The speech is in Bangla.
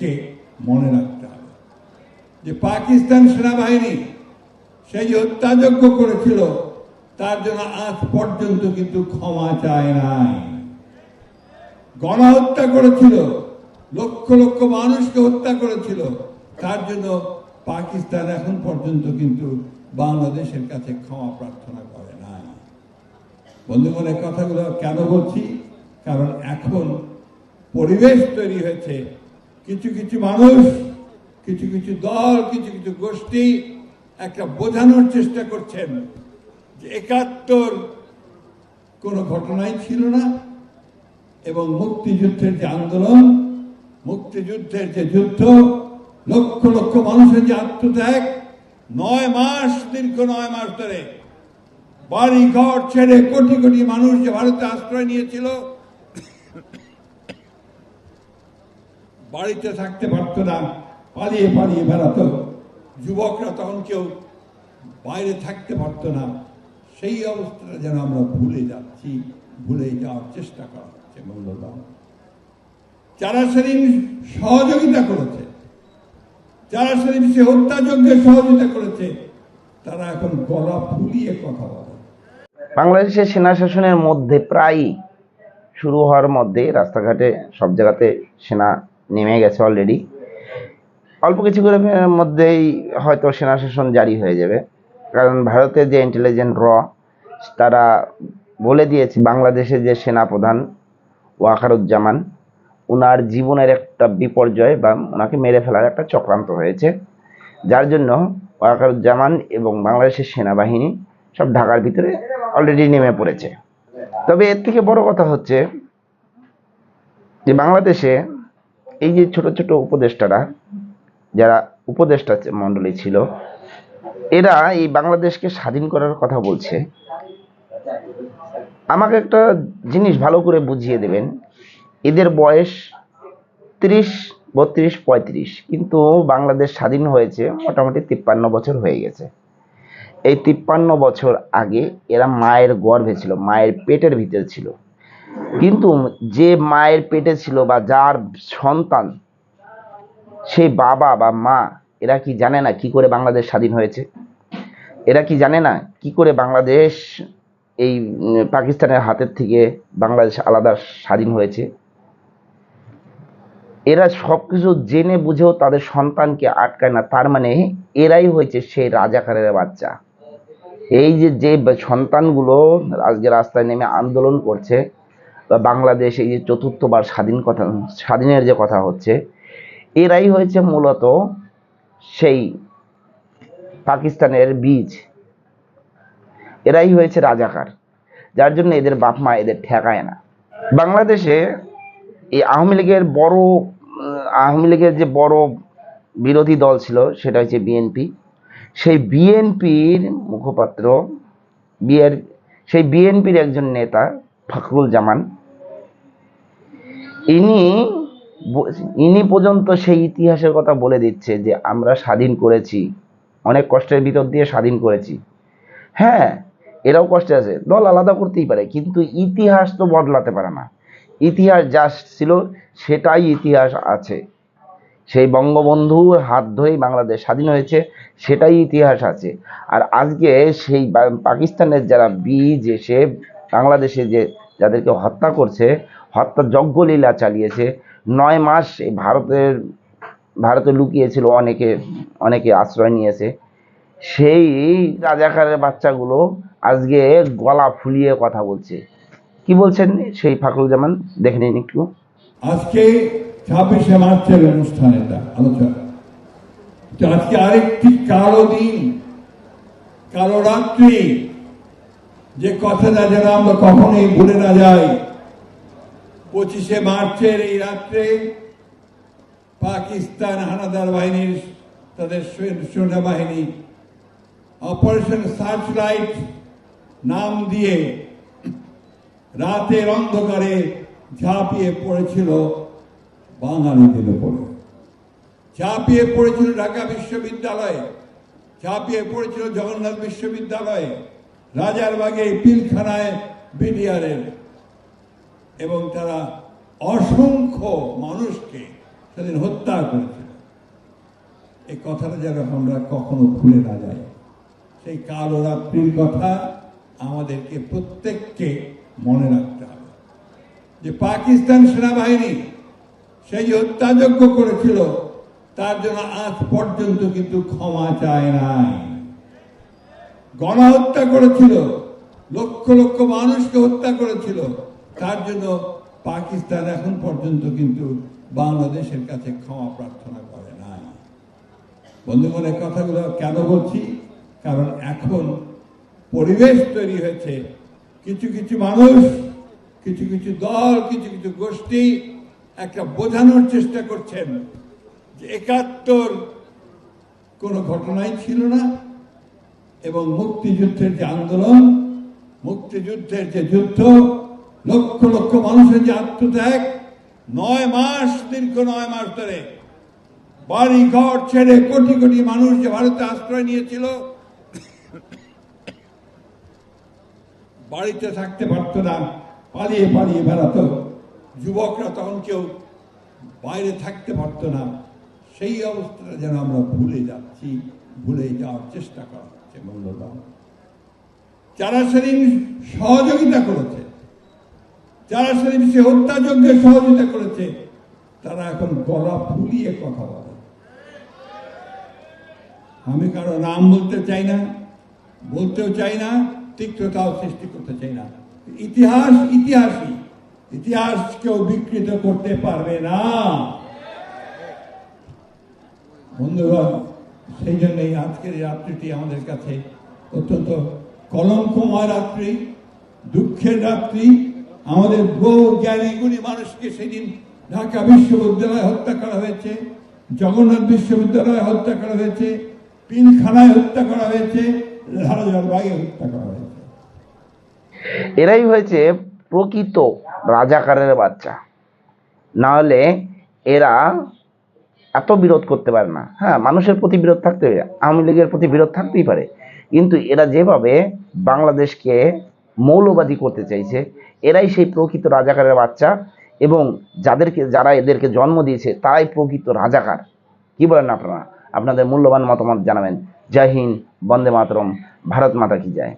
কে মনে রাখতে হবে। যে পাকিস্তান সেনাবাহিনী সেই হত্যাযজ্ঞ করেছিল, তার জন্য আজ পর্যন্ত কিন্তু ক্ষমা চায় নাই। গণহত্যা করেছিল, লক্ষ লক্ষ মানুষকে হত্যা করেছিল, তার জন্য পাকিস্তান এখন পর্যন্ত কিন্তু বাংলাদেশের কাছে ক্ষমা প্রার্থনা করে নাই। বন্ধুগণ কথাগুলো কেন বলছি? কারণ এখন পরিবেশ তৈরি হয়েছে কিছু কিছু মানুষ, কিছু কিছু দল, কিছু কিছু গোষ্ঠী একটা বোঝানোর চেষ্টা করছেন যে একাত্তর কোনো ঘটনাই ছিল না এবং মুক্তিযুদ্ধের যে আন্দোলন, মুক্তিযুদ্ধের যে যুদ্ধ, লক্ষ লক্ষ মানুষের যে আত্মত্যাগ, নয় মাস, দীর্ঘ নয় মাস ধরে বাড়ি ঘর ছেড়ে কোটি কোটি মানুষ যে ভারতে আশ্রয় নিয়েছিল বাড়িতে থাকতে পারতো না, পালিয়ে পালিয়ে বেড়াতো। যুবকরা তখন কেউ বাইরে থাকতে পারতো না। সেই অবস্থাটা যেন আমরা ভুলে যাচ্ছি, ভুলে যাওয়ার চেষ্টা করা হচ্ছে, মূল্যবান। যারা সেদিন সহযোগিতা করেছে, যারা সেদিন সে হত্যাযজ্ঞে সহযোগিতা করেছে, তারা এখন গলা ফুলিয়ে কথা বলে। বাংলাদেশের সেনা শাসনের মধ্যে প্রায়ই শুরু হওয়ার মধ্যে রাস্তাঘাটে সব জায়গাতে সেনা নেমে গেছে অলরেডি অল্প কিছু করে মধ্যেই হয়তো সেনা শাসন জারি হয়ে যাবে। কারণ ভারতের যে ইন্টেলিজেন্ট র, তারা বলে দিয়েছে বাংলাদেশের যে সেনা প্রধান ওয়াকারুজ্জামান ওনার জীবনের একটা বিপর্যয় বা ওনাকে মেরে ফেলার একটা চক্রান্ত হয়েছে। যার জন্য ওয়াকারুজ্জামান এবং বাংলাদেশের সেনাবাহিনী সব ঢাকার ভিতরে অলরেডি নেমে পড়েছে। তবে এর থেকে বড় কথা হচ্ছে যে বাংলাদেশে এই যে ছোট ছোট উপদেষ্টারা, যারা উপদেষ্টা মণ্ডলী ছিল, এরা এই বাংলাদেশকে স্বাধীন করার কথা বলছে। আমাকে একটা জিনিস ভালো করে বুঝিয়ে দেবেন। এদের বয়স ত্রিশ, বত্রিশ, পঁয়ত্রিশ, কিন্তু বাংলাদেশ স্বাধীন হয়েছে মোটামুটি তিপ্পান্ন বছর হয়ে গেছে। এই তিপ্পান্ন বছর আগে এরা মায়ের গর্ভে ছিল, মায়ের পেটের ভিতরে ছিল। কিন্তু যে মায়ের পেটে ছিল বা যার সন্তান, সেই বাবা বা মা, এরা কি জানে না কি করে বাংলাদেশ স্বাধীন হয়েছে? এরা কি জানে না কি করে বাংলাদেশ এই পাকিস্তানের হাতের থেকে বাংলাদেশ আলাদা স্বাধীন হয়েছে? এরা সব কিছু জেনে বুঝেও তাদের সন্তানকে আটকায় না, তার মানে এরাই হয়েছে সেই রাজাকারের বাচ্চা। এই যে যে সন্তানগুলো আজকে রাস্তায় নেমে আন্দোলন করছে বাংলাদেশ এই যে চতুর্থবার স্বাধীন কথা, স্বাধীনের যে কথা হচ্ছে, এরাই হয়েছে মূলত সেই পাকিস্তানের বীজ। এরাই হয়েছে রাজাকার, যার জন্য এদের বাপ মা এদের ঠেকায় না। বাংলাদেশে এই আওয়ামী লীগের বড়, আওয়ামী লীগের যে বড় বিরোধী দল ছিল, সেটা হচ্ছে বিএনপি। সেই বিএনপির মুখপাত্র বিয়ের সেই বিএনপির একজন নেতা, ফখরুল জামান ইনি ইনি পর্যন্ত সেই ইতিহাসের কথা বলে দিচ্ছে যে আমরা স্বাধীন করেছি। অনেক কষ্টের ভিতর দিয়ে স্বাধীন করেছি। হ্যাঁ এরাও কষ্টে আছে। দল আলাদা করতেই পারে, কিন্তু ইতিহাস তো বদলাতে পারে না। ইতিহাস যা ছিল সেটাই ইতিহাস আছে। সেই বঙ্গবন্ধুর হাত ধরেই বাংলাদেশ স্বাধীন হয়েছে, সেটাই ইতিহাস আছে। আর আজকে সেই পাকিস্তানের যারা বীজ এসে বাংলাদেশে যে যাদেরকে হত্যা করছে হত্যা যজ্ঞলীলা চালিয়েছে। নয় মাস এই ভারতের, ভারতে লুকিয়েছিল, অনেকে অনেকে আশ্রয় নিয়েছে। সেই রাজাকারের বাচ্চাগুলো আজকে গলা ফুলিয়ে কথা বলছে। কি বলছেন সেই ফাকরুল জামান দেখে নিন একটু। আজকে ছাব্বিশে মার্চের অনুষ্ঠান এটা, আলোচনা। আজকে আরেকটি কালো দিন, কালো রাত্রি। যে কথাটা যেন আমরা কখনোই ভুলে না যাই। পঁচিশে মার্চের এই রাত্রে পাকিস্তান হানাদার বাহিনীর তাদের সেনাবাহিনী অপারেশন সার্চ লাইট নাম দিয়ে রাতের অন্ধকারে ঝাঁপিয়ে পড়েছিল বাঙালিদের উপরে। ঝাঁপিয়ে পড়েছিল ঢাকা বিশ্ববিদ্যালয়ে, ঝাঁপিয়ে পড়েছিল জগন্নাথ বিশ্ববিদ্যালয়ে, রাজারবাগে পিলখানায় বিডিআরের এবং তারা অসংখ্য মানুষকে সেদিন হত্যা করেছিল। এই কথাটা যেন আমরা কখনো ভুলে না যাই। সেই কালো রাত্রির কথা আমাদেরকে প্রত্যেককে মনে রাখতে হবে। যে পাকিস্তান সেনাবাহিনী সেই যে হত্যাযজ্ঞ করেছিল, তার জন্য আজ পর্যন্ত কিন্তু ক্ষমা চায় নাই। গণহত্যা করেছিল, লক্ষ লক্ষ মানুষকে হত্যা করেছিল। তার জন্য পাকিস্তান এখন পর্যন্ত কিন্তু বাংলাদেশের কাছে ক্ষমা প্রার্থনা করে না বন্ধুগণ, এই কথাগুলো কেন বলছি? কারণ এখন পরিবেশ তৈরি হয়েছে। কিছু কিছু মানুষ, কিছু কিছু দল, কিছু কিছু গোষ্ঠী একটা বোঝানোর চেষ্টা করছেন যে একাত্তর কোনো ঘটনাই ছিল না এবং মুক্তিযুদ্ধের যে আন্দোলন, মুক্তিযুদ্ধের যে যুদ্ধ লক্ষ লক্ষ মানুষের যে আত্মত্যাগ, নয় মাস, দীর্ঘ নয় মাস ধরে বাড়ি ঘর ছেড়ে কোটি কোটি মানুষ যে ভারতে আশ্রয় নিয়েছিল, বাড়িতে থাকতে পারতো না, পালিয়ে পালিয়ে বেড়াতো। যুবকরা তখন কেউ বাইরে থাকতে পারতো না। সেই অবস্থাটা যেন আমরা ভুলে যাচ্ছি, ভুলে যাওয়ার চেষ্টা করা হচ্ছে, মূল্যবান। যারা সেদিন সহযোগিতা করেছে যারা সে হত্যাযজ্ঞে সহযোগিতা করেছে, তারা এখন গলা ফুলিয়ে কথা বলে। আমি কারও নাম বলতে চাই না, বলতেও চাই না, তিক্ততাও সৃষ্টি করতে চাই না। ইতিহাস ইতিহাসই, ইতিহাস কেউ বিকৃত করতে পারবে না। বন্ধুগণ, সেই জন্যই আজকের রাত্রিটি আমাদের কাছে অত্যন্ত কলঙ্কময় রাত্রি, দুঃখের রাত্রি আমাদের বহু জ্ঞানী মানুষকে সেদিন ঢাকা বিশ্ববিদ্যালয়ে হত্যা করা হয়েছে, জগন্নাথ বিশ্ববিদ্যালয়ে হত্যা করা হয়েছে, পিলখানায় হত্যা করা হয়েছে রাজারবাগে হত্যা করা হয়েছে। এরাই হয়েছে প্রকৃত রাজাকারের বাচ্চা। না হলে এরা এত বিরোধ করতে পারে না। হ্যাঁ মানুষের প্রতি বিরোধ থাকতে পারে আওয়ামী লীগের প্রতি বিরোধ থাকতেই পারে। কিন্তু এরা যেভাবে বাংলাদেশকে মৌলবাদী করতে চাইছে, এরাই সেই প্রকৃত রাজাকারের বাচ্চা এবং যাদেরকে, যারা এদেরকে জন্ম দিয়েছে, তারাই প্রকৃত রাজাকার। কি বলেন আপনারা? আপনাদের মূল্যবান মতামত জানাবেন। জয় হিন্দ, বন্দে মাতরম, ভারত মাতা কি যায়